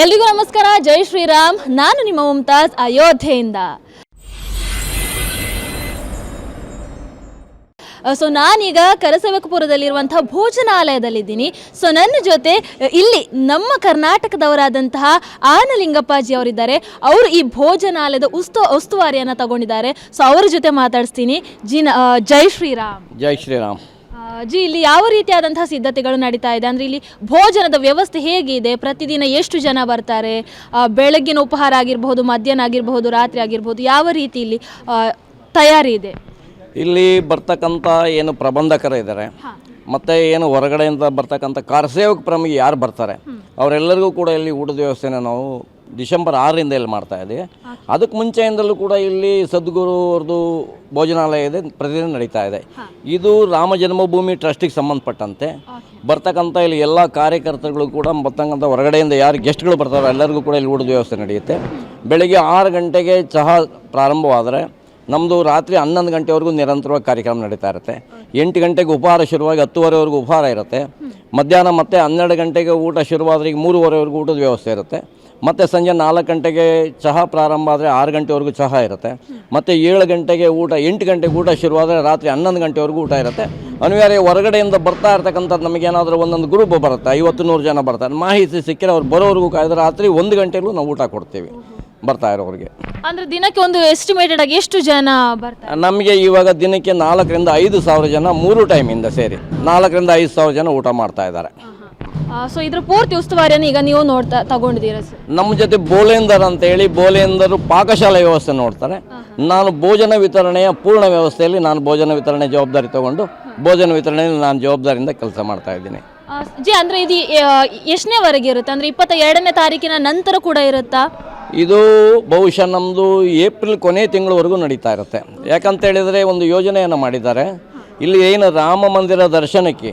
ಎಲ್ರಿಗೂ ನಮಸ್ಕಾರ. ಜೈ ಶ್ರೀರಾಮ್. ನಾನು ನಿಮ್ಮ ಮುಮ್ತಾಜ್ ಅಯೋಧ್ಯೆಯಿಂದ. ಸೊ ನಾನೀಗ ಕರಸವಕಪುರದಲ್ಲಿರುವಂತಹ ಭೋಜನಾಲಯದಲ್ಲಿದ್ದೀನಿ. ಸೊ ನನ್ನ ಜೊತೆ ಇಲ್ಲಿ ನಮ್ಮ ಕರ್ನಾಟಕದವರಾದಂತಹ ಆನಲಿಂಗಪ್ಪಾಜಿ ಅವರಿದ್ದಾರೆ. ಅವರು ಈ ಭೋಜನಾಲಯದ ಉಸ್ತು, ಉಸ್ತುವಾರಿಯನ್ನು ತಗೊಂಡಿದ್ದಾರೆ. ಸೊ ಅವರ ಜೊತೆ ಮಾತಾಡಿಸ್ತೀನಿ. ಜಿನ ಜೈ ಶ್ರೀರಾಮ್. ಜೈ ಶ್ರೀರಾಮ್. ಜಿ ಇಲ್ಲಿ ಯಾವ ರೀತಿಯಾದಂತಹ ಸಿದ್ಧತೆಗಳು ನಡೀತಾ ಇದೆ? ಅಂದರೆ ಇಲ್ಲಿ ಭೋಜನದ ವ್ಯವಸ್ಥೆ ಹೇಗಿದೆ? ಪ್ರತಿದಿನ ಎಷ್ಟು ಜನ ಬರ್ತಾರೆ? ಆ, ಬೆಳಗ್ಗಿನ ಉಪಹಾರ ಆಗಿರಬಹುದು ಮಧ್ಯಾಹ್ನ ಆಗಿರಬಹುದು ರಾತ್ರಿ ಆಗಿರಬಹುದು ಯಾವ ರೀತಿ ಇಲ್ಲಿ ಆ, ತಯಾರಿ ಇದೆ? ಇಲ್ಲಿ ಬರ್ತಕ್ಕಂಥ ಏನು ಪ್ರಬಂಧಕರು ಇದ್ದಾರೆ. ಮತ್ತು ಏನು ಹೊರಗಡೆಯಿಂದ ಬರ್ತಕ್ಕಂಥ ಕಾರ್ಸೇವಕ ಪ್ರಮಿಗೆ ಯಾರು ಬರ್ತಾರೆ? ಅವರೆಲ್ಲರಿಗೂ ಕೂಡ ಇಲ್ಲಿ ಊಟದ ವ್ಯವಸ್ಥೆನ ನಾವು ಡಿಸೆಂಬರ್ ಆರರಿಂದ ಇಲ್ಲಿ ಮಾಡ್ತಾ ಇದೆ. ಅದಕ್ಕೆ ಮುಂಚೆಯಿಂದಲೂ ಕೂಡ ಇಲ್ಲಿ ಸದ್ಗುರು ಅವ್ರದ್ದು ಭೋಜನಾಲಯ ಇದೆ ಪ್ರತಿದಿನ ನಡೀತಾ ಇದೆ. ಇದು ರಾಮ ಜನ್ಮಭೂಮಿ ಟ್ರಸ್ಟಿಗೆ ಸಂಬಂಧಪಟ್ಟಂತೆ. ಬರ್ತಕ್ಕಂಥ ಇಲ್ಲಿ ಎಲ್ಲ ಕಾರ್ಯಕರ್ತರುಗಳು ಕೂಡ ಬರ್ತಕ್ಕಂಥ ಹೊರಗಡೆಯಿಂದ ಯಾರು ಗೆಸ್ಟ್ಗಳು ಬರ್ತಾರೋ ಎಲ್ಲರಿಗೂ ಕೂಡ ಇಲ್ಲಿ ಊಟದ ವ್ಯವಸ್ಥೆ ನಡೆಯುತ್ತೆ. ಬೆಳಗ್ಗೆ ಆರು ಗಂಟೆಗೆ ಚಹಾ ಪ್ರಾರಂಭವಾದರೆ ನಮ್ಮದು ರಾತ್ರಿ ಹನ್ನೊಂದು ಗಂಟೆವರೆಗೂ ನಿರಂತರವಾಗಿ ಕಾರ್ಯಕ್ರಮ ನಡೀತಾ ಇರುತ್ತೆ. ಎಂಟು ಗಂಟೆಗೆ ಉಪಹಾರ ಶುರುವಾಗಿ ಹತ್ತುವರೆವರೆಗೂ ಉಪಹಾರ ಇರುತ್ತೆ. ಮಧ್ಯಾಹ್ನ ಮತ್ತೆ ಹನ್ನೆರಡು ಗಂಟೆಗೆ ಊಟ ಶುರುವಾದ್ರೆ ಈಗ ಮೂರುವರೆವರೆಗೂ ಊಟದ ವ್ಯವಸ್ಥೆ ಇರುತ್ತೆ. ಮತ್ತು ಸಂಜೆ ನಾಲ್ಕು ಗಂಟೆಗೆ ಚಹಾ ಪ್ರಾರಂಭ ಆದರೆ ಆರು ಗಂಟೆವರೆಗೂ ಚಹಾ ಇರುತ್ತೆ. ಮತ್ತು ಏಳು ಗಂಟೆಗೆ ಊಟ ಎಂಟು ಗಂಟೆಗೆ ಊಟ ಶುರುವಾದರೆ ರಾತ್ರಿ ಹನ್ನೊಂದು ಗಂಟೆವರೆಗೂ ಊಟ ಇರುತ್ತೆ. ಅನಿವಾರ್ಯ ಹೊರಗಡೆಯಿಂದ ಬರ್ತಾ ಇರ್ತಕ್ಕಂಥದ್ದು ನಮಗೇನಾದರೂ ಒಂದೊಂದು ಗ್ರೂಪ್ ಬರುತ್ತೆ ಐವತ್ತು ನೂರು ಜನ ಬರ್ತಾರೆ. ಮಾಹಿತಿ ಸಿಕ್ಕಿದ್ರೆ ಅವ್ರು ಬರೋವರೆಗೂ ಕಾಯ್ದ್ರೆ ರಾತ್ರಿ ಒಂದು ಗಂಟೆಗೂ ನಾವು ಊಟ ಕೊಡ್ತೀವಿ ಬರ್ತಾ ಇರೋರಿಗೆ. ಅಂದ್ರೆ ದಿನಕ್ಕೆ ಒಂದು ಎಸ್ಟಿಮೇಟೆಡ್ ಆಗಿ ಎಷ್ಟು ಜನ ಬರ್ತಾರೆ? ನಮಗೆ ಇವಾಗ ದಿನಕ್ಕೆ ನಾಲ್ಕರಿಂದ ಐದು ಸಾವಿರ ಜನ ಮೂರು ಟೈಮಿಂದ ಸೇರಿ ನಾಲ್ಕರಿಂದ ಐದು ಸಾವಿರ ಜನ ಊಟ ಮಾಡ್ತಾ ಇದ್ದಾರೆ. ಸೊ ಇದ್ರ ಪೂರ್ತಿ ಉಸ್ತುವಾರಿಯನ್ನು ಈಗ ನೀವು ನೋಡ್ತಾ ತಗೊಂಡಿದ್ದೀರಾ ಸರ್ ನಮ್ಮ ಜೊತೆ ಬೋಲೇಂದರ್ ಅಂತ ಹೇಳಿ ಬೋಲೇಂದರು ಪಾಕಶಾಲೆ ವ್ಯವಸ್ಥೆ ನೋಡ್ತಾರೆ. ನಾನು ಭೋಜನ ವಿತರಣೆಯ ಪೂರ್ಣ ವ್ಯವಸ್ಥೆಯಲ್ಲಿ ನಾನು ಭೋಜನ ವಿತರಣೆ ಜವಾಬ್ದಾರಿ ತಗೊಂಡು ಭೋಜನ ವಿತರಣೆಯಲ್ಲಿ ನಾನು ಜವಾಬ್ದಾರಿಯಿಂದ ಕೆಲಸ ಮಾಡ್ತಾ ಇದ್ದೀನಿ. ಆ, ಜಿ ಅಂದ್ರೆ ಇದು ಎಷ್ಟನೇವರೆಗೆ ಇರುತ್ತೆ? ಅಂದ್ರೆ ಇಪ್ಪತ್ತ ಎರಡನೇ ತಾರೀಕಿನ ನಂತರ ಕೂಡ ಇರುತ್ತಾ? ಇದು ಬಹುಶಃ ನಮ್ಮದು ಏಪ್ರಿಲ್ ಕೊನೆ ತಿಂಗಳವರೆಗೂ ನಡೀತಾ ಇರುತ್ತೆ. ಯಾಕಂತ ಹೇಳಿದರೆ ಒಂದು ಯೋಜನೆಯನ್ನು ಮಾಡಿದ್ದಾರೆ. ಇಲ್ಲಿ ಏನು ರಾಮ ಮಂದಿರ ದರ್ಶನಕ್ಕೆ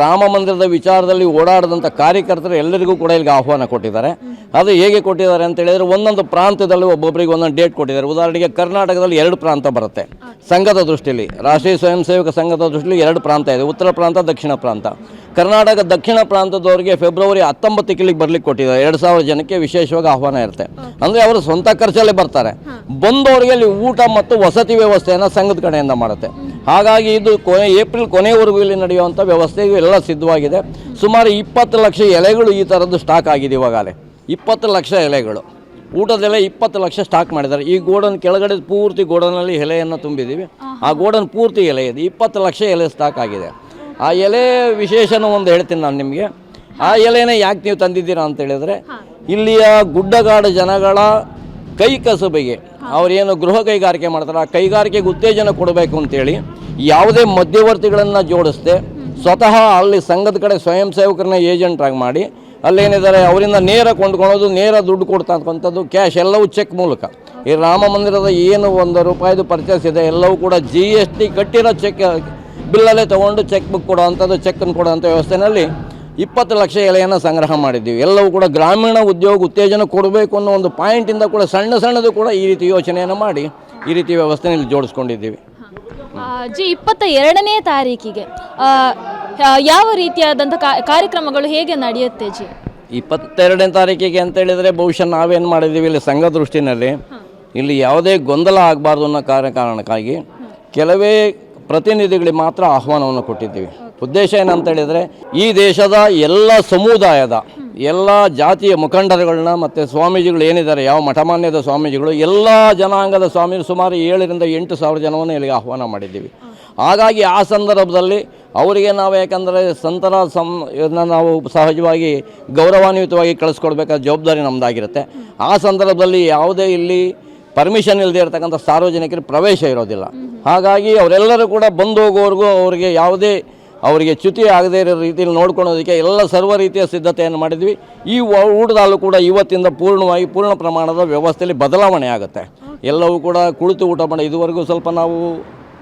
ರಾಮ ಮಂದಿರದ ವಿಚಾರದಲ್ಲಿ ಓಡಾಡಿದಂಥ ಕಾರ್ಯಕರ್ತರು ಎಲ್ಲರಿಗೂ ಕೂಡ ಇಲ್ಲಿಗೆ ಆಹ್ವಾನ ಕೊಟ್ಟಿದ್ದಾರೆ. ಅದು ಹೇಗೆ ಕೊಟ್ಟಿದ್ದಾರೆ ಅಂತ ಹೇಳಿದರೆ ಒಂದೊಂದು ಪ್ರಾಂತ್ಯದಲ್ಲಿ ಒಬ್ಬೊಬ್ಬರಿಗೆ ಒಂದೊಂದು ಡೇಟ್ ಕೊಟ್ಟಿದ್ದಾರೆ. ಉದಾಹರಣೆಗೆ ಕರ್ನಾಟಕದಲ್ಲಿ ಎರಡು ಪ್ರಾಂತ ಬರುತ್ತೆ. ಸಂಘದ ದೃಷ್ಟಿಯಲ್ಲಿ ರಾಷ್ಟ್ರೀಯ ಸ್ವಯಂ ಸೇವಕ ಸಂಘದ ದೃಷ್ಟಿಯಲ್ಲಿ ಎರಡು ಪ್ರಾಂತ ಇದೆ. ಉತ್ತರ ಪ್ರಾಂತ ದಕ್ಷಿಣ ಪ್ರಾಂತ. ಕರ್ನಾಟಕ ದಕ್ಷಿಣ ಪ್ರಾಂತದವರಿಗೆ ಫೆಬ್ರವರಿ ಹತ್ತೊಂಬತ್ತು ಕಿಲಿಗೆ ಬರ್ಲಿಕ್ಕೆ ಕೊಟ್ಟಿದ್ದಾರೆ. ಎರಡು ಸಾವಿರ ಜನಕ್ಕೆ ವಿಶೇಷವಾಗಿ ಆಹ್ವಾನ ಇರುತ್ತೆ. ಅಂದರೆ ಅವರು ಸ್ವಂತ ಖರ್ಚಲ್ಲೇ ಬರ್ತಾರೆ. ಬಂದವರಿಗೆ ಅಲ್ಲಿ ಊಟ ಮತ್ತು ವಸತಿ ವ್ಯವಸ್ಥೆಯನ್ನು ಸಂಘದ ಕಡೆಯಿಂದ ಮಾಡುತ್ತೆ. ಹಾಗಾಗಿ ಇದು ಕೊನೆ ಏಪ್ರಿಲ್ ಕೊನೆಯವರೆಗೂ ಇಲ್ಲಿ ನಡೆಯುವಂಥ ವ್ಯವಸ್ಥೆ ಎಲ್ಲ ಸಿದ್ಧವಾಗಿದೆ. ಸುಮಾರು ಇಪ್ಪತ್ತು ಲಕ್ಷ ಎಲೆಗಳು ಈ ಥರದ್ದು ಸ್ಟಾಕ್ ಆಗಿದೆ ಇವಾಗಲೇ. ಇಪ್ಪತ್ತು ಲಕ್ಷ ಎಲೆಗಳು. ಊಟದೆಲೆ ಇಪ್ಪತ್ತು ಲಕ್ಷ ಸ್ಟಾಕ್ ಮಾಡಿದ್ದಾರೆ. ಈ ಗೋಡನ್ ಕೆಳಗಡೆ ಪೂರ್ತಿ ಗೋಡನಲ್ಲಿ ಎಲೆಯನ್ನು ತುಂಬಿದ್ದೀವಿ. ಆ ಗೋಡನ್ ಪೂರ್ತಿ ಎಲೆ ಇದೆ. ಇಪ್ಪತ್ತು ಲಕ್ಷ ಎಲೆ ಸ್ಟಾಕ್ ಆಗಿದೆ. ಆ ಎಲೆ ವಿಶೇಷನ ಒಂದು ಹೇಳ್ತೀನಿ ನಾನು ನಿಮಗೆ. ಆ ಎಲೆನೇ ಯಾಕೆ ನೀವು ತಂದಿದ್ದೀರಾ ಅಂತ ಹೇಳಿದರೆ ಇಲ್ಲಿಯ ಗುಡ್ಡಗಾಡು ಜನಗಳ ಕೈ ಕಸುಬಿಗೆ ಅವರೇನು ಗೃಹ ಕೈಗಾರಿಕೆ ಮಾಡ್ತಾರೆ, ಆ ಕೈಗಾರಿಕೆಗೆ ಉತ್ತೇಜನ ಕೊಡಬೇಕು ಅಂತೇಳಿ ಯಾವುದೇ ಮಧ್ಯವರ್ತಿಗಳನ್ನು ಜೋಡಿಸ್ದೆ ಸ್ವತಃ ಅಲ್ಲಿ ಸಂಘದ ಕಡೆ ಸ್ವಯಂ ಸೇವಕರನ್ನ ಏಜೆಂಟ್ರಾಗಿ ಮಾಡಿ ಅಲ್ಲೇನಿದ್ದಾರೆ ಅವರಿಂದ ನೇರ ಕೊಂಡ್ಕೊಳ್ಳೋದು ನೇರ ದುಡ್ಡು ಕೊಡ್ತಕ್ಕಂಥದ್ದು ಕ್ಯಾಶ್ ಎಲ್ಲವೂ ಚೆಕ್ ಮೂಲಕ. ಈ ರಾಮ ಮಂದಿರದ ಏನು ಒಂದು ರೂಪಾಯಿದು ಪರ್ಚೇಸ್ ಇದೆ, ಎಲ್ಲವೂ ಕೂಡ ಜಿ ಎಸ್ ಟಿ ಕಟ್ಟಿರೋ ಚೆಕ್ ಬಿಲ್ಲಲ್ಲೇ ತೊಗೊಂಡು ಚೆಕ್ ಬುಕ್ ಕೊಡೋ ಅಂಥದ್ದು ಚೆಕ್ಕನ್ನು ಕೊಡುವಂಥ ವ್ಯವಸ್ಥೆಯಲ್ಲಿ ಇಪ್ಪತ್ತು ಲಕ್ಷ ಎಲೆಯನ್ನು ಸಂಗ್ರಹ ಮಾಡಿದ್ದೀವಿ. ಎಲ್ಲವೂ ಕೂಡ ಗ್ರಾಮೀಣ ಉದ್ಯೋಗ ಉತ್ತೇಜನ ಕೊಡಬೇಕು ಅನ್ನೋ ಒಂದು ಪಾಯಿಂಟಿಂದ ಕೂಡ ಸಣ್ಣ ಸಣ್ಣದು ಕೂಡ ಈ ರೀತಿ ಯೋಚನೆಯನ್ನು ಮಾಡಿ ಈ ರೀತಿ ವ್ಯವಸ್ಥೆನಲ್ಲಿ ಜೋಡಿಸ್ಕೊಂಡಿದ್ದೀವಿ. ಜಿ ಇಪ್ಪತ್ತ ಎರಡನೇ ತಾರೀಕಿಗೆ ಯಾವ ರೀತಿಯಾದಂಥ ಕಾರ್ಯಕ್ರಮಗಳು ಹೇಗೆ ನಡೆಯುತ್ತೆ ಜಿ? ಇಪ್ಪತ್ತೆರಡನೇ ತಾರೀಕಿಗೆ ಅಂತ ಹೇಳಿದರೆ ಬಹುಶಃ ನಾವೇನು ಮಾಡಿದ್ದೀವಿ ಇಲ್ಲಿ ಸಂಘ ದೃಷ್ಟಿನಲ್ಲಿ. ಇಲ್ಲಿ ಯಾವುದೇ ಗೊಂದಲ ಆಗಬಾರ್ದು ಅನ್ನೋ ಕಾರ್ಯ ಕಾರಣಕ್ಕಾಗಿ ಕೆಲವೇ ಪ್ರತಿನಿಧಿಗಳಿಗೆ ಮಾತ್ರ ಆಹ್ವಾನವನ್ನು ಕೊಟ್ಟಿದ್ದೀವಿ. ಉದ್ದೇಶ ಏನಂತ ಹೇಳಿದರೆ ಈ ದೇಶದ ಎಲ್ಲ ಸಮುದಾಯದ ಎಲ್ಲ ಜಾತಿಯ ಮುಖಂಡರುಗಳನ್ನ ಮತ್ತು ಸ್ವಾಮೀಜಿಗಳು ಏನಿದ್ದಾರೆ, ಯಾವ ಮಠಮಾನ್ಯದ ಸ್ವಾಮೀಜಿಗಳು, ಎಲ್ಲ ಜನಾಂಗದ ಸ್ವಾಮೀಜಿ ಸುಮಾರು ಏಳರಿಂದ ಎಂಟು ಸಾವಿರ ಜನವನ್ನು ಇಲ್ಲಿಗೆ ಆಹ್ವಾನ ಮಾಡಿದ್ದೀವಿ. ಹಾಗಾಗಿ ಆ ಸಂದರ್ಭದಲ್ಲಿ ಅವರಿಗೆ ನಾವು ಯಾಕಂದರೆ ಸಂತರ ಸಂ, ಇದನ್ನ ನಾವು ಸಹಜವಾಗಿ ಗೌರವಾನ್ವಿತವಾಗಿ ಕಳಿಸ್ಕೊಡ್ಬೇಕಾದ ಜವಾಬ್ದಾರಿ ನಮ್ಮದಾಗಿರುತ್ತೆ ಆ ಸಂದರ್ಭದಲ್ಲಿ ಯಾವುದೇ ಇಲ್ಲಿ ಪರ್ಮಿಷನ್ ಇಲ್ಲದೆ ಇರತಕ್ಕಂಥ ಸಾರ್ವಜನಿಕರಿಗೆ ಪ್ರವೇಶ ಇರೋದಿಲ್ಲ. ಹಾಗಾಗಿ ಅವರೆಲ್ಲರೂ ಕೂಡ ಬಂದು ಹೋಗೋವರೆಗೂ ಅವರಿಗೆ ಯಾವುದೇ ಅವರಿಗೆ ಚ್ಯುತಿ ಆಗದೇ ಇರೋ ರೀತಿಯಲ್ಲಿ ನೋಡ್ಕೊಳೋದಕ್ಕೆ ಎಲ್ಲ ಸರ್ವ ರೀತಿಯ ಸಿದ್ಧತೆಯನ್ನು ಮಾಡಿದ್ವಿ. ಈ ಊಟದಲ್ಲೂ ಕೂಡ ಇವತ್ತಿಂದ ಪೂರ್ಣವಾಗಿ ಪೂರ್ಣ ಪ್ರಮಾಣದ ವ್ಯವಸ್ಥೆಯಲ್ಲಿ ಬದಲಾವಣೆ ಆಗುತ್ತೆ. ಎಲ್ಲವೂ ಕೂಡ ಕುಳಿತು ಊಟ ಮಾಡಿ ಇದುವರೆಗೂ ಸ್ವಲ್ಪ ನಾವು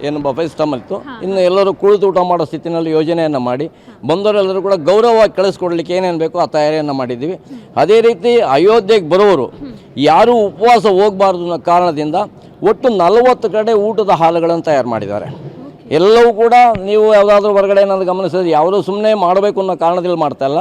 ಏನು ಬಫೆ ಸಿಸ್ಟಮ್ ಇತ್ತು. ಇನ್ನು ಎಲ್ಲರೂ ಕುಳಿತು ಊಟ ಮಾಡೋ ಸ್ಥಿತಿನಲ್ಲಿ ಯೋಜನೆಯನ್ನು ಮಾಡಿ ಬಂದವರೆಲ್ಲರೂ ಕೂಡ ಗೌರವವಾಗಿ ಕಳಿಸ್ಕೊಡ್ಲಿಕ್ಕೆ ಏನೇನು ಬೇಕೋ ಆ ತಯಾರಿಯನ್ನು ಮಾಡಿದ್ದೀವಿ. ಅದೇ ರೀತಿ ಅಯೋಧ್ಯೆಗೆ ಬರೋರು ಯಾರೂ ಉಪವಾಸ ಹೋಗಬಾರ್ದು ಅನ್ನೋ ಕಾರಣದಿಂದ ಒಟ್ಟು ನಲವತ್ತು ಕಡೆ ಊಟದ ಹಾಲುಗಳನ್ನು ತಯಾರು ಮಾಡಿದ್ದಾರೆ. ಎಲ್ಲವೂ ಕೂಡ ನೀವು ಯಾವುದಾದ್ರೂ ಹೊರಗಡೆ ಏನಾದರೂ ಗಮನಿಸಿದ್ರೆ ಯಾವುದೂ ಸುಮ್ಮನೆ ಮಾಡಬೇಕು ಅನ್ನೋ ಕಾರಣದಲ್ಲಿ ಮಾಡ್ತಾ ಇಲ್ಲ.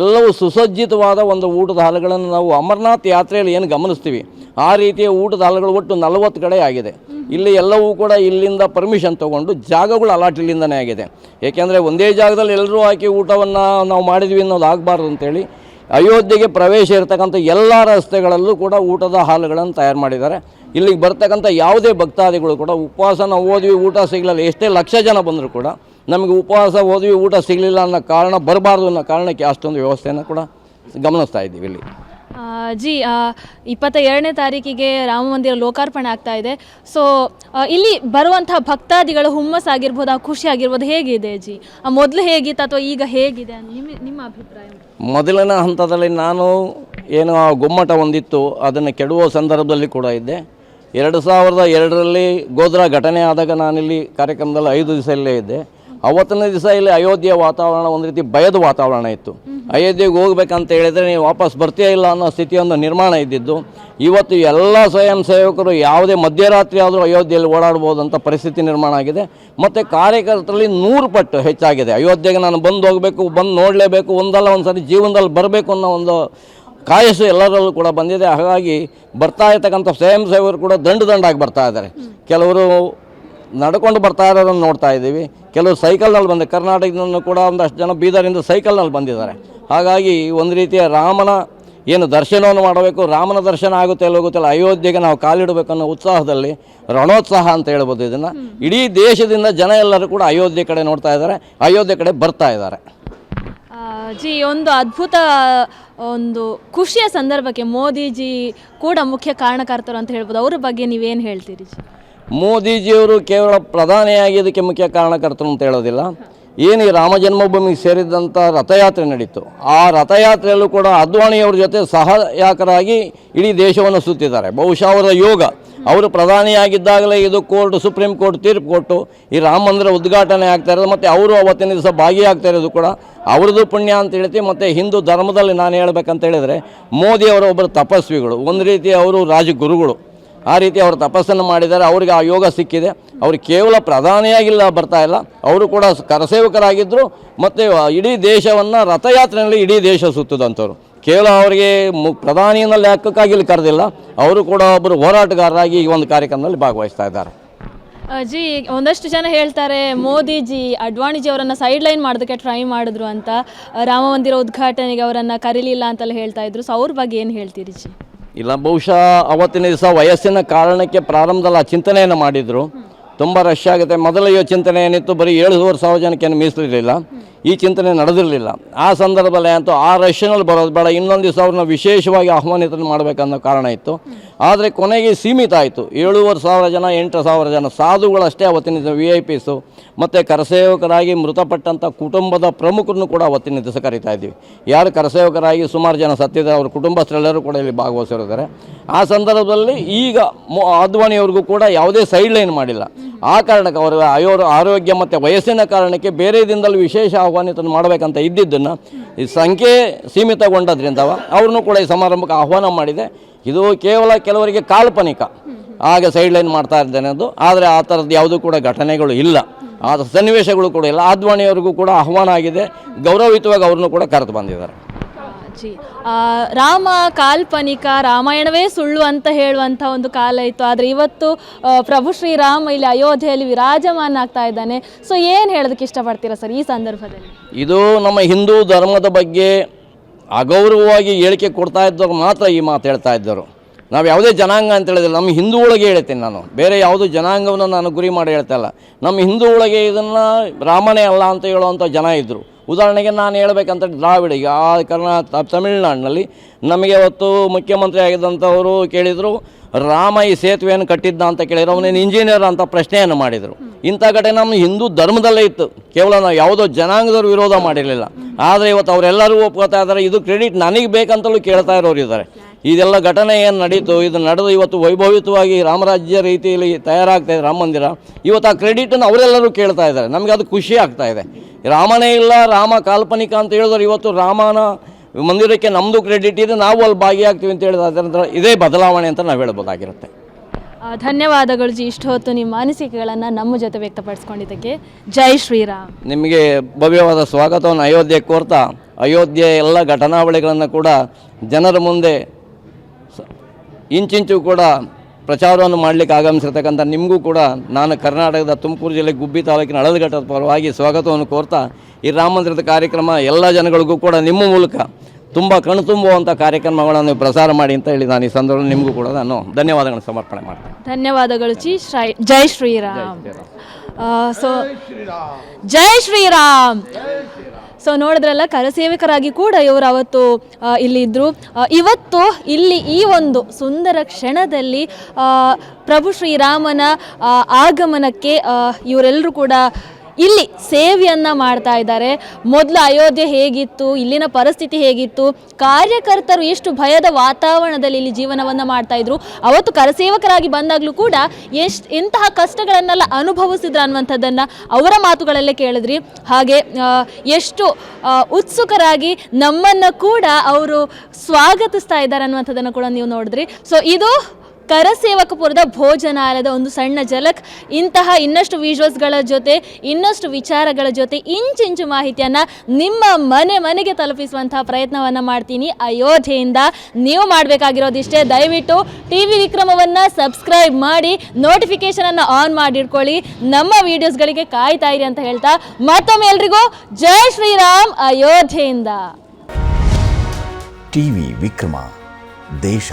ಎಲ್ಲವೂ ಸುಸಜ್ಜಿತವಾದ ಒಂದು ಊಟದ ಹಾಲುಗಳನ್ನು ನಾವು ಅಮರನಾಥ್ ಯಾತ್ರೆಯಲ್ಲಿ ಏನು ಗಮನಿಸ್ತೀವಿ. ಆ ರೀತಿಯ ಊಟದ ಹಾಲುಗಳು ಒಟ್ಟು ನಲವತ್ತು ಕಡೆ ಆಗಿದೆ. ಇಲ್ಲಿ ಎಲ್ಲವೂ ಕೂಡ ಇಲ್ಲಿಂದ ಪರ್ಮಿಷನ್ ತೊಗೊಂಡು ಜಾಗಗಳು ಅಲಾಟ್ ಆಗಿದೆ. ಏಕೆಂದರೆ ಒಂದೇ ಜಾಗದಲ್ಲಿ ಎಲ್ಲರೂ ಹಾಕಿ ಊಟವನ್ನು ನಾವು ಮಾಡಿದ್ವಿ ಅನ್ನೋದು ಆಗಬಾರ್ದು ಅಂತೇಳಿ ಅಯೋಧ್ಯೆಗೆ ಪ್ರವೇಶ ಇರತಕ್ಕಂಥ ಎಲ್ಲ ರಸ್ತೆಗಳಲ್ಲೂ ಕೂಡ ಊಟದ ಹಾಲುಗಳನ್ನು ತಯಾರು ಮಾಡಿದ್ದಾರೆ. ಇಲ್ಲಿಗೆ ಬರ್ತಕ್ಕಂಥ ಯಾವುದೇ ಭಕ್ತಾದಿಗಳು ಕೂಡ ಉಪವಾಸ ನಾವು ಓದ್ವಿ, ಊಟ ಸಿಗಲಿಲ್ಲ. ಎಷ್ಟೇ ಲಕ್ಷ ಜನ ಬಂದರೂ ಕೂಡ ನಮಗೆ ಉಪವಾಸ ಓದ್ವಿ, ಊಟ ಸಿಗಲಿಲ್ಲ ಅನ್ನೋ ಕಾರಣ ಬರಬಾರ್ದು ಅನ್ನೋ ಕಾರಣಕ್ಕೆ ಅಷ್ಟೊಂದು ವ್ಯವಸ್ಥೆಯನ್ನು ಕೂಡ ಗಮನಿಸ್ತಾ ಇದ್ದೀವಿ ಇಲ್ಲಿ. ಜಿ ಇಪ್ಪತ್ತ ಎರಡನೇ ತಾರೀಕಿಗೆ ರಾಮ ಮಂದಿರ ಲೋಕಾರ್ಪಣೆ ಆಗ್ತಾ ಇದೆ. ಸೊ ಇಲ್ಲಿ ಬರುವಂತಹ ಭಕ್ತಾದಿಗಳ ಹುಮ್ಮಸ್ಸಾಗಿರ್ಬೋದು ಆ ಖುಷಿ ಆಗಿರ್ಬೋದು ಹೇಗಿದೆ ಜಿ? ಮೊದಲು ಹೇಗಿತ್ತು ಅಥವಾ ಈಗ ಹೇಗಿದೆ ನಿಮ್ಮ ನಿಮ್ಮ ಅಭಿಪ್ರಾಯ? ಮೊದಲನೇ ಹಂತದಲ್ಲಿ ನಾನು ಏನು ಆ ಗುಮ್ಮಟ ಒಂದಿತ್ತು ಅದನ್ನು ಕೆಡುವ ಸಂದರ್ಭದಲ್ಲಿ ಕೂಡ ಇದ್ದೆ. ಎರಡು ಸಾವಿರದ ಎರಡರಲ್ಲಿ ಘಟನೆ ಆದಾಗ ನಾನಿಲ್ಲಿ ಕಾರ್ಯಕ್ರಮದಲ್ಲಿ ಐದು ದಿವಸ ಇಲ್ಲೇ ಇದ್ದೆ. ಅವತ್ತನೇ ದಿವಸ ಇಲ್ಲಿ ಅಯೋಧ್ಯೆ ವಾತಾವರಣ ಒಂದು ರೀತಿ ಭಯದ ವಾತಾವರಣ ಇತ್ತು. ಅಯೋಧ್ಯೆಗೆ ಹೋಗ್ಬೇಕಂತ ಹೇಳಿದರೆ ನೀವು ವಾಪಸ್ ಬರ್ತೀಯ ಇಲ್ಲ ಅನ್ನೋ ಸ್ಥಿತಿಯೊಂದು ನಿರ್ಮಾಣ ಇದ್ದಿದ್ದು. ಇವತ್ತು ಎಲ್ಲ ಸ್ವಯಂ ಸೇವಕರು ಯಾವುದೇ ಮಧ್ಯರಾತ್ರಿ ಆದರೂ ಅಯೋಧ್ಯೆಯಲ್ಲಿ ಓಡಾಡ್ಬೋದು ಅಂತ ಪರಿಸ್ಥಿತಿ ನಿರ್ಮಾಣ ಆಗಿದೆ. ಮತ್ತು ಕಾರ್ಯಕರ್ತರಲ್ಲಿ ನೂರು ಪಟ್ಟು ಹೆಚ್ಚಾಗಿದೆ. ಅಯೋಧ್ಯೆಗೆ ನಾನು ಬಂದು ಹೋಗಬೇಕು ಬಂದು ನೋಡಲೇಬೇಕು ಒಂದಲ್ಲ ಒಂದು ಸರಿ ಜೀವನದಲ್ಲಿ ಬರಬೇಕು ಅನ್ನೋ ಒಂದು ಕಾಯಸ್ಸು ಎಲ್ಲರಲ್ಲೂ ಕೂಡ ಬಂದಿದೆ. ಹಾಗಾಗಿ ಬರ್ತಾ ಇರ್ತಕ್ಕಂಥ ಸ್ವಯಂ ಸೇವಕರು ಕೂಡ ದಂಡು ದಂಡಾಗಿ ಬರ್ತಾ ಇದ್ದಾರೆ. ಕೆಲವರು ನಡ್ಕೊಂಡು ಬರ್ತಾ ಇರೋದನ್ನು ನೋಡ್ತಾ ಇದ್ದೀವಿ. ಕೆಲವು ಸೈಕಲ್ನಲ್ಲಿ ಬಂದ. ಕರ್ನಾಟಕದಲ್ಲೂ ಕೂಡ ಒಂದಷ್ಟು ಜನ ಬೀದರಿಂದ ಸೈಕಲ್ನಲ್ಲಿ ಬಂದಿದ್ದಾರೆ. ಹಾಗಾಗಿ ಒಂದು ರೀತಿಯ ರಾಮನ ಏನು ದರ್ಶನವನ್ನು ಮಾಡಬೇಕು ರಾಮನ ದರ್ಶನ ಆಗುತ್ತೆ ಗೊತ್ತಿಲ್ಲ ಅಯೋಧ್ಯೆಗೆ ನಾವು ಕಾಲಿಡಬೇಕು ಅನ್ನೋ ಉತ್ಸಾಹದಲ್ಲಿ ರಣೋತ್ಸಾಹ ಅಂತ ಹೇಳ್ಬೋದು ಇದನ್ನು. ಇಡೀ ದೇಶದಿಂದ ಜನ ಎಲ್ಲರೂ ಕೂಡ ಅಯೋಧ್ಯೆ ಕಡೆ ನೋಡ್ತಾ ಇದ್ದಾರೆ. ಅಯೋಧ್ಯೆ ಕಡೆ ಬರ್ತಾ ಇದ್ದಾರೆ. ಜಿ ಒಂದು ಅದ್ಭುತ ಒಂದು ಖುಷಿಯ ಸಂದರ್ಭಕ್ಕೆ ಮೋದಿಜಿ ಕೂಡ ಮುಖ್ಯ ಕಾರಣಕರ್ತರು ಅಂತ ಹೇಳ್ಬೋದು. ಅವ್ರ ಬಗ್ಗೆ ನೀವೇನು ಹೇಳ್ತೀರಿ ಜಿ? ಮೋದಿಜಿಯವರು ಕೇವಲ ಪ್ರಧಾನಿಯಾಗಿ ಇದಕ್ಕೆ ಮುಖ್ಯ ಕಾರಣಕರ್ತರು ಅಂತ ಹೇಳೋದಿಲ್ಲ. ಏನು ಈ ರಾಮ ಜನ್ಮಭೂಮಿಗೆ ಸೇರಿದಂಥ ರಥಯಾತ್ರೆ ನಡೀತು. ಆ ರಥಯಾತ್ರೆಯಲ್ಲೂ ಕೂಡ ಅದ್ವಾಣಿಯವ್ರ ಜೊತೆ ಸಹಾಯಕರಾಗಿ ಇಡೀ ದೇಶವನ್ನು ಸುತ್ತಿದ್ದಾರೆ. ಬಹುಶಃ ಅವರ ಯೋಗ. ಅವರು ಪ್ರಧಾನಿಯಾಗಿದ್ದಾಗಲೇ ಇದು ಕೋರ್ಟ್, ಸುಪ್ರೀಂ ಕೋರ್ಟ್ ತೀರ್ಪು ಕೊಟ್ಟು ಈ ರಾಮ ಮಂದಿರ ಉದ್ಘಾಟನೆ ಆಗ್ತಾ ಇರೋದು ಮತ್ತು ಅವರು ಅವತ್ತಿನ ದಿವಸ ಭಾಗಿಯಾಗ್ತಾ ಇರೋದು ಕೂಡ ಅವ್ರದ್ದು ಪುಣ್ಯ ಅಂತ ಹೇಳ್ತೀವಿ ಮತ್ತು ಹಿಂದೂ ಧರ್ಮದಲ್ಲಿ ನಾನು ಹೇಳಬೇಕಂತ ಹೇಳಿದರೆ ಮೋದಿ ಅವರ ಒಬ್ಬರು ತಪಸ್ವಿಗಳು. ಒಂದು ರೀತಿ ಅವರು ರಾಜಗುರುಗಳು. ಆ ರೀತಿ ಅವರು ತಪಸ್ಸನ್ನು ಮಾಡಿದ್ದಾರೆ. ಅವರಿಗೆ ಆ ಯೋಗ ಸಿಕ್ಕಿದೆ. ಅವರು ಕೇವಲ ಪ್ರಧಾನಿಯಾಗಿಲ್ಲ, ಬರ್ತಾ ಇಲ್ಲ. ಅವರು ಕೂಡ ಕರಸೇವಕರಾಗಿದ್ದರು ಮತ್ತು ಇಡೀ ದೇಶವನ್ನು ರಥಯಾತ್ರೆಯಲ್ಲಿ ಇಡೀ ದೇಶ ಸುತ್ತದಂಥವ್ರು. ಕೇವಲ ಅವರಿಗೆ ಮು ಪ್ರಧಾನಿಯಲ್ಲಿ ಲೆಕ್ಕಕ್ಕಾಗಿ ಇಲ್ಲಿ ಕರೆದಿಲ್ಲ. ಅವರು ಕೂಡ ಒಬ್ಬರು ಹೋರಾಟಗಾರರಾಗಿ ಈ ಒಂದು ಕಾರ್ಯಕ್ರಮದಲ್ಲಿ ಭಾಗವಹಿಸ್ತಾ ಇದ್ದಾರೆ. ಜಿ, ಒಂದಷ್ಟು ಜನ ಹೇಳ್ತಾರೆ, ಮೋದಿಜಿ, ಅಡ್ವಾಣಿಜಿ ಅವರನ್ನು ಸೈಡ್ ಲೈನ್ ಮಾಡೋದಕ್ಕೆ ಟ್ರೈ ಮಾಡಿದ್ರು ಅಂತ. ರಾಮ ಮಂದಿರ ಉದ್ಘಾಟನೆಗೆ ಅವರನ್ನು ಕರೀಲಿಲ್ಲ ಅಂತೆಲ್ಲ ಹೇಳ್ತಾ ಇದ್ರು. ಸೊ, ಅವ್ರ ಬಗ್ಗೆ ಏನು ಹೇಳ್ತೀರಿ ಜಿ? ಇಲ್ಲ ಬಹುಶಃ ಅವತ್ತಿನ ದಿವಸ ವಯಸ್ಸಿನ ಕಾರಣಕ್ಕೆ ಪ್ರಾರಂಭದಲ್ಲಿ ಆ ಚಿಂತನೆಯನ್ನು ಮಾಡಿದರು. ತುಂಬ ರಶ್ ಆಗುತ್ತೆ. ಮೊದಲ ಯೋಚಿಂತನೆ ಚಿಂತನೆ ಏನಿತ್ತು ಬರೀ ಏಳುವರೆ ಸಾವಿರ ಜನಕ್ಕೆ ಮೀಸಲಿರಲಿಲ್ಲ. ಈ ಚಿಂತನೆ ನಡೆದಿರಲಿಲ್ಲ. ಆ ಸಂದರ್ಭದಲ್ಲಿ ಅಂತೂ ಆ ರಷ್ಯನಲ್ಲಿ ಬರೋದು ಬೇಡ, ಇನ್ನೊಂದು ದಿವಸ ಅವ್ರನ್ನ ವಿಶೇಷವಾಗಿ ಆಹ್ವಾನಿತನ ಮಾಡಬೇಕನ್ನೋ ಕಾರಣ ಇತ್ತು. ಆದರೆ ಕೊನೆಗೆ ಸೀಮಿತ ಆಯಿತು. ಏಳುವರೆ ಸಾವಿರ ಜನ, ಎಂಟು ಸಾವಿರ ಜನ ಸಾಧುಗಳಷ್ಟೇ ಅವತ್ತಿನ ವಿ ಐ ಪಿಸು ಮತ್ತು ಕರಸೇವಕರಾಗಿ ಮೃತಪಟ್ಟಂಥ ಕುಟುಂಬದ ಪ್ರಮುಖರನ್ನು ಕೂಡ ಅವತ್ತಿನ ದಿವಸ ಕರಿತಾ ಇದ್ದೀವಿ. ಯಾರು ಕರಸೇವಕರಾಗಿ ಸುಮಾರು ಜನ ಸತ್ತಿದ್ದಾರೆ, ಅವ್ರ ಕುಟುಂಬಸ್ಥರೆಲ್ಲರೂ ಕೂಡ ಇಲ್ಲಿ ಭಾಗವಹಿಸಿರ್ತಾರೆ ಆ ಸಂದರ್ಭದಲ್ಲಿ ಈಗ ಮೊ ಅದ್ವಾನಿಯವ್ರಿಗೂ ಕೂಡ ಯಾವುದೇ ಸೈಡ್ ಲೈನ್ ಮಾಡಿಲ್ಲ. ಆ ಕಾರಣಕ್ಕೆ ಅವರ ಅಯೋರ ಆರೋಗ್ಯ ಮತ್ತು ವಯಸ್ಸಿನ ಕಾರಣಕ್ಕೆ ಬೇರೆ ದಿನದಲ್ಲಿ ವಿಶೇಷ ಆಹ್ವಾನಿತ ಮಾಡಬೇಕಂತ ಇದ್ದಿದ್ದನ್ನು ಈ ಸಂಖ್ಯೆ ಸೀಮಿತಗೊಂಡದ್ರಿಂದ ಅವ್ರನ್ನೂ ಕೂಡ ಈ ಸಮಾರಂಭಕ್ಕೆ ಆಹ್ವಾನ ಮಾಡಿದೆ. ಇದು ಕೇವಲ ಕೆಲವರಿಗೆ ಕಾಲ್ಪನಿಕ. ಆಗ ಸೈಡ್ ಲೈನ್ ಮಾಡ್ತಾ ಇದ್ದೇನೆ ಅದು. ಆದರೆ ಆ ಥರದ್ದು ಯಾವುದೂ ಕೂಡ ಘಟನೆಗಳು ಇಲ್ಲ. ಆ ಸನ್ನಿವೇಶಗಳು ಕೂಡ ಇಲ್ಲ. ಅದ್ವಾಣಿಯವರಿಗೂ ಕೂಡ ಆಹ್ವಾನ ಆಗಿದೆ. ಗೌರವಯುತವಾಗಿ ಅವ್ರನ್ನೂ ಕೂಡ ಕರೆದು ಬಂದಿದ್ದಾರೆ. ಜಿ ಆ, ರಾಮ ಕಾಲ್ಪನಿಕ ರಾಮಾಯಣವೇ ಸುಳ್ಳು ಅಂತ ಹೇಳುವಂಥ ಒಂದು ಕಾಲ ಇತ್ತು. ಆದರೆ ಇವತ್ತು ಪ್ರಭು ಶ್ರೀರಾಮ ಇಲ್ಲಿ ಅಯೋಧ್ಯೆಯಲ್ಲಿ ವಿರಾಜಮಾನ ಆಗ್ತಾ ಇದ್ದಾನೆ. ಸೊ ಏನು ಹೇಳೋದಕ್ಕೆ ಇಷ್ಟಪಡ್ತೀರಾ ಸರ್ ಈ ಸಂದರ್ಭದಲ್ಲಿ? ಇದು ನಮ್ಮ ಹಿಂದೂ ಧರ್ಮದ ಬಗ್ಗೆ ಅಗೌರವವಾಗಿ ಹೇಳಿಕೆ ಕೊಡ್ತಾ ಇದ್ದವ್ರು ಮಾತ್ರ ಈ ಮಾತು ಹೇಳ್ತಾ ಇದ್ದರು. ನಾವು ಯಾವುದೇ ಜನಾಂಗ ಅಂತ ಹೇಳಿದ್ರೆ ನಮ್ಮ ಹಿಂದೂ ಒಳಗೆ ಹೇಳ್ತೀನಿ ನಾನು. ಬೇರೆ ಯಾವುದೂ ಜನಾಂಗವನ್ನು ನಾನು ಗುರಿ ಮಾಡಿ ಹೇಳ್ತಾ ಇಲ್ಲ. ನಮ್ಮ ಹಿಂದೂ ಒಳಗೆ ಇದನ್ನು ರಾಮನೇ ಅಲ್ಲ ಅಂತ ಹೇಳುವಂಥ ಜನ ಇದ್ದರು ಉದಾಹರಣೆಗೆ ನಾನು ಹೇಳಬೇಕಂತ ದ್ರಾವಿಡ. ಈಗ ಆ ಕರ್ನಾಟಕ ತಮಿಳುನಾಡಿನಲ್ಲಿ ನಮಗೆ ಅವತ್ತು ಮುಖ್ಯಮಂತ್ರಿ ಆಗಿದ್ದಂಥವರು ಕೇಳಿದರು, ರಾಮ ಈ ಸೇತುವೆಯನ್ನು ಕಟ್ಟಿದ್ದ ಅಂತ ಕೇಳಿದ್ರು. ಅವನೇನು ಇಂಜಿನಿಯರ್ ಅಂತ ಪ್ರಶ್ನೆಯನ್ನು ಮಾಡಿದರು. ಇಂಥ ಘಟನೆ ನಮ್ಮ ಹಿಂದೂ ಧರ್ಮದಲ್ಲೇ ಇತ್ತು. ಕೇವಲ ನಾವು ಯಾವುದೋ ಜನಾಂಗದವರು ವಿರೋಧ ಮಾಡಿರಲಿಲ್ಲ. ಆದರೆ ಇವತ್ತು ಅವರೆಲ್ಲರೂ ಒಪ್ಕೋತಾ ಇದ್ದಾರೆ. ಇದು ಕ್ರೆಡಿಟ್ ನನಗೆ ಬೇಕಂತಲೂ ಕೇಳ್ತಾ ಇರೋರು ಇದ್ದಾರೆ. ಇದೆಲ್ಲ ಘಟನೆ ಏನು ನಡೀತು? ಇದು ನಡೆದು ಇವತ್ತು ವೈಭವಿತವಾಗಿ ರಾಮರಾಜ್ಯ ರೀತಿಯಲ್ಲಿ ತಯಾರಾಗ್ತಾ ಇದೆ ರಾಮ ಮಂದಿರ. ಇವತ್ತು ಆ ಕ್ರೆಡಿಟನ್ನು ಅವರೆಲ್ಲರೂ ಕೇಳ್ತಾ ಇದ್ದಾರೆ. ನಮಗೆ ಅದು ಖುಷಿ ಆಗ್ತಾ ಇದೆ. ರಾಮನೇ ಇಲ್ಲ ರಾಮ ಕಾಲ್ಪನಿಕ ಅಂತ ಹೇಳಿದ್ರೆ ಇವತ್ತು ರಾಮನ ಮಂದಿರಕ್ಕೆ ನಮ್ಮದು ಕ್ರೆಡಿಟ್ ಇದೆ ನಾವು ಅಲ್ಲಿ ಭಾಗಿಯಾಗ್ತೀವಿ ಅಂತ ಹೇಳಿದ್ರೆ ಅದರ ಇದೇ ಬದಲಾವಣೆ ಅಂತ ನಾವು ಹೇಳ್ಬೋದಾಗಿರುತ್ತೆ. ಧನ್ಯವಾದಗಳು ಜಿ. ಇಷ್ಟು ಹೊತ್ತು ನಿಮ್ಮ ಅನಿಸಿಕೆಗಳನ್ನು ನಮ್ಮ ಜೊತೆ ವ್ಯಕ್ತಪಡಿಸ್ಕೊಂಡಿದ್ದಕ್ಕೆ. ಜೈ ಶ್ರೀರಾಮ್. ನಿಮಗೆ ಭವ್ಯವಾದ ಸ್ವಾಗತವನ್ನು ಅಯೋಧ್ಯೆ ಕೋರ್ತಾ. ಅಯೋಧ್ಯೆ ಎಲ್ಲ ಘಟನಾವಳಿಗಳನ್ನು ಕೂಡ ಜನರ ಮುಂದೆ ಇಂಚಿಂಚು ಕೂಡ ಪ್ರಚಾರವನ್ನು ಮಾಡಲಿಕ್ಕೆ ಆಗಮಿಸಿರ್ತಕ್ಕಂಥ ನಿಮಗೂ ಕೂಡ ನಾನು ಕರ್ನಾಟಕದ ತುಮಕೂರು ಜಿಲ್ಲೆ ಗುಬ್ಬಿ ತಾಲೂಕಿನ ಹಳದಘಟ್ಟದ ಪರವಾಗಿ ಸ್ವಾಗತವನ್ನು ಕೋರ್ತಾ ಈ ರಾಮ ಮಂದಿರದ ಕಾರ್ಯಕ್ರಮ ಎಲ್ಲ ಜನಗಳಿಗೂ ಕೂಡ ನಿಮ್ಮ ಮೂಲಕ ತುಂಬ ಕಣ್ತುಂಬುವಂಥ ಕಾರ್ಯಕ್ರಮಗಳನ್ನು ಪ್ರಸಾರ ಮಾಡಿ ಅಂತ ಹೇಳಿ ನಾನು ಈ ಸಂದರ್ಭದಲ್ಲಿ ನಿಮಗೂ ಕೂಡ ನಾನು ಧನ್ಯವಾದಗಳನ್ನು ಸಮರ್ಪಣೆ ಮಾಡ್ತೇನೆ. ಧನ್ಯವಾದಗಳು ಜಿ ಶ್ರೈ ಜೈ ಶ್ರೀರಾಮ್. ಸೊ ಜೈ ಶ್ರೀರಾಮ್. ಸೊ ನೋಡಿದ್ರಲ್ಲ, ಕರಸೇವಕರಾಗಿ ಕೂಡ ಇವರು ಅವತ್ತು ಇಲ್ಲಿದ್ದರು ಇವತ್ತು ಇಲ್ಲಿ ಈ ಒಂದು ಸುಂದರ ಕ್ಷಣದಲ್ಲಿ ಪ್ರಭು ಶ್ರೀರಾಮನ ಆಗಮನಕ್ಕೆ ಇವರೆಲ್ಲರೂ ಕೂಡ ಇಲ್ಲಿ ಸೇವೆಯನ್ನ ಮಾಡ್ತಾ ಇದ್ದಾರೆ. ಮೊದಲು ಅಯೋಧ್ಯೆ ಹೇಗಿತ್ತು, ಇಲ್ಲಿನ ಪರಿಸ್ಥಿತಿ ಹೇಗಿತ್ತು, ಕಾರ್ಯಕರ್ತರು ಎಷ್ಟು ಭಯದ ವಾತಾವರಣದಲ್ಲಿ ಇಲ್ಲಿ ಜೀವನವನ್ನು ಮಾಡ್ತಾ ಇದ್ರು, ಅವತ್ತು ಕರಸೇವಕರಾಗಿ ಬಂದಾಗಲೂ ಕೂಡ ಎಷ್ಟು ಇಂತಹ ಕಷ್ಟಗಳನ್ನೆಲ್ಲ ಅನುಭವಿಸಿದ್ರು ಅನ್ನುವಂಥದ್ದನ್ನು ಅವರ ಮಾತುಗಳಲ್ಲೇ ಕೇಳಿದ್ರಿ. ಹಾಗೆ ಎಷ್ಟು ಉತ್ಸುಕರಾಗಿ ನಮ್ಮನ್ನು ಕೂಡ ಅವರು ಸ್ವಾಗತಿಸ್ತಾ ಇದ್ದಾರೆ ಅನ್ನುವಂಥದ್ದನ್ನು ಕೂಡ ನೀವು ನೋಡಿದ್ರಿ. ಸೊ ಇದು ಕರಸೇವಕಪುರದ ಭೋಜನಾಲಯದ ಒಂದು ಸಣ್ಣ ಜಲಕ್ ಇಂತಹ ಇನ್ನಷ್ಟು ವಿಜುವಲ್ಸ್ಗಳ ಜೊತೆ, ಇನ್ನಷ್ಟು ವಿಚಾರಗಳ ಜೊತೆ ಇಂಚಿಂಚು ಮಾಹಿತಿಯನ್ನು ನಿಮ್ಮ ಮನೆ ಮನೆಗೆ ತಲುಪಿಸುವಂತಹ ಪ್ರಯತ್ನವನ್ನು ಮಾಡ್ತೀನಿ. ಅಯೋಧ್ಯೆಯಿಂದ ನೀವು ಮಾಡಬೇಕಾಗಿರೋದಿಷ್ಟೇ. ದಯವಿಟ್ಟು ಟಿ ವಿ ವಿಕ್ರಮವನ್ನು ಸಬ್ಸ್ಕ್ರೈಬ್ ಮಾಡಿ ನೋಟಿಫಿಕೇಷನನ್ನು ಆನ್ ಮಾಡಿಟ್ಕೊಳ್ಳಿ ನಮ್ಮ ವೀಡಿಯೋಸ್ಗಳಿಗೆ ಕಾಯ್ತಾ ಇರಿ ಅಂತ ಹೇಳ್ತಾ, ಮತ್ತೊಮ್ಮೆ ಎಲ್ರಿಗೂ ಜೈ ಶ್ರೀರಾಮ್ ಅಯೋಧ್ಯೆಯಿಂದ. ಟಿವಿ ವಿಕ್ರಮ, ದೇಶ